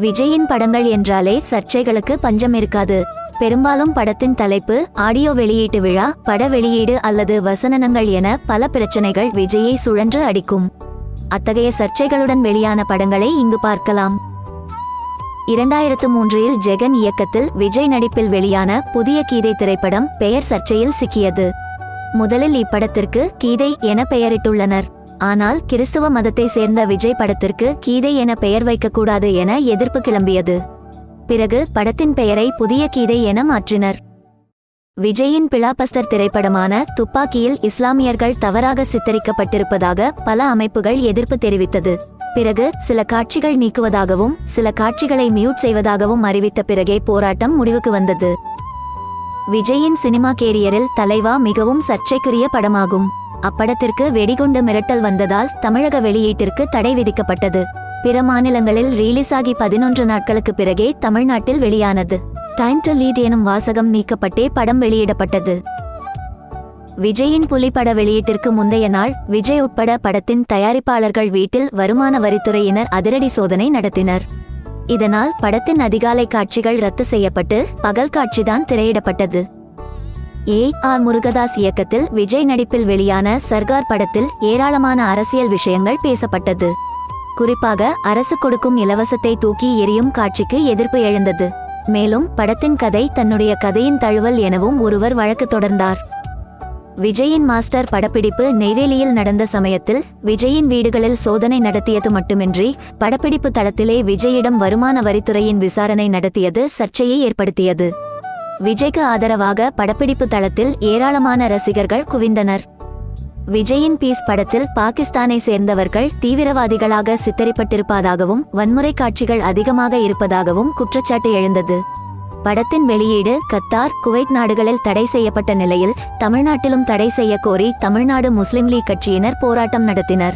விஜயின் படங்கள் என்றாலே சர்ச்சைகளுக்கு பஞ்சம் இருக்காது. பெரும்பாலும் படத்தின் தலைப்பு ஆடியோ வெளியீட்டு விழா பட வெளியீடு அல்லது வசனங்கள் என பல பிரச்சனைகள் விஜயை சுழன்று அடிக்கும். அத்தகைய சர்ச்சைகளுடன் வெளியான படங்களை இங்கு பார்க்கலாம். இரண்டாயிரத்து மூன்றில் ஜெகன் இயக்கத்தில் விஜய் நடிப்பில் வெளியான புதிய கீதை திரைப்படம் பெயர் சர்ச்சையில் சிக்கியது. முதலில் இப்படத்திற்கு கீதை என பெயரிட்டுள்ளனர். ஆனால் கிறிஸ்துவ மதத்தை சேர்ந்த விஜய் படத்திற்கு கீதை என பெயர் வைக்கக்கூடாது என எதிர்ப்பு கிளம்பியது. பிறகு படத்தின் பெயரை புதிய கீதை என மாற்றினர். விஜயின் பிளாபஸ்டர் திரைப்படமான துப்பாக்கியில் இஸ்லாமியர்கள் தவறாக சித்தரிக்கப்பட்டிருப்பதாக பல அமைப்புகள் எதிர்ப்பு தெரிவித்தது. பிறகு சில காட்சிகள் நீக்குவதாகவும் சில காட்சிகளை மியூட் செய்வதாகவும் அறிவித்த பிறகே போராட்டம் முடிவுக்கு வந்தது. விஜயின் சினிமா கேரியரில் தலைவா மிகவும் சர்ச்சைக்குரிய படமாகும். அப்படத்திற்கு வெடிகுண்டு மிரட்டல் வந்ததால் தமிழக வெளியீட்டிற்கு தடை விதிக்கப்பட்டது. பிற மாநிலங்களில் ரிலீஸ் ஆகி பதினொன்று நாட்களுக்கு பிறகே தமிழ்நாட்டில் வெளியானது. டைம் டு லீட் எனும் வாசகம் நீக்கப்பட்டே படம் வெளியிடப்பட்டது. விஜயின் புலிப்பட வெளியீட்டிற்கு முந்தைய நாள் விஜய் உட்பட படத்தின் தயாரிப்பாளர்கள் வீட்டில் வருமான வரித்துறையினர் அதிரடி சோதனை நடத்தினர். இதனால் படத்தின் அதிகாலை காட்சிகள் ரத்து செய்யப்பட்டு பகல் காட்சிதான் திரையிடப்பட்டது. ஏ. ஆர். முருகதாஸ் இயக்கத்தில் விஜய் நடிப்பில் வெளியான சர்கார் படத்தில் ஏராளமான அரசியல் விஷயங்கள் பேசப்பட்டது. குறிப்பாக அரசு கொடுக்கும் இலவசத்தை தூக்கி எரியும் காட்சிக்கு எதிர்ப்பு எழுந்தது. மேலும் படத்தின் கதை தன்னுடைய கதையின் தழுவல் எனவும் ஒருவர் வழக்கு தொடர்ந்தார். விஜயின் மாஸ்டர் படப்பிடிப்பு நெய்வேலியில் நடந்த சமயத்தில் விஜயின் வீடுகளில் சோதனை நடத்தியது மட்டுமின்றி படப்பிடிப்பு தளத்திலே விஜயிடம் வருமான வரித்துறையின் விசாரணை நடத்தியது சர்ச்சையை ஏற்படுத்தியது. விஜய்க்கு ஆதரவாக படப்பிடிப்பு தளத்தில் ஏராளமான ரசிகர்கள் குவிந்தனர். விஜயின் பீஸ் படத்தில் பாகிஸ்தானை சேர்ந்தவர்கள் தீவிரவாதிகளாக சித்தரிப்பட்டிருப்பதாகவும் வன்முறை காட்சிகள் அதிகமாக இருப்பதாகவும் குற்றச்சாட்டு எழுந்தது. படத்தின் வெளியீடு கத்தார் குவைத் நாடுகளில் தடை செய்யப்பட்ட நிலையில் தமிழ்நாட்டிலும் தடை செய்ய கோரி தமிழ்நாடு முஸ்லிம் லீக் கட்சியினர் போராட்டம் நடத்தினர்.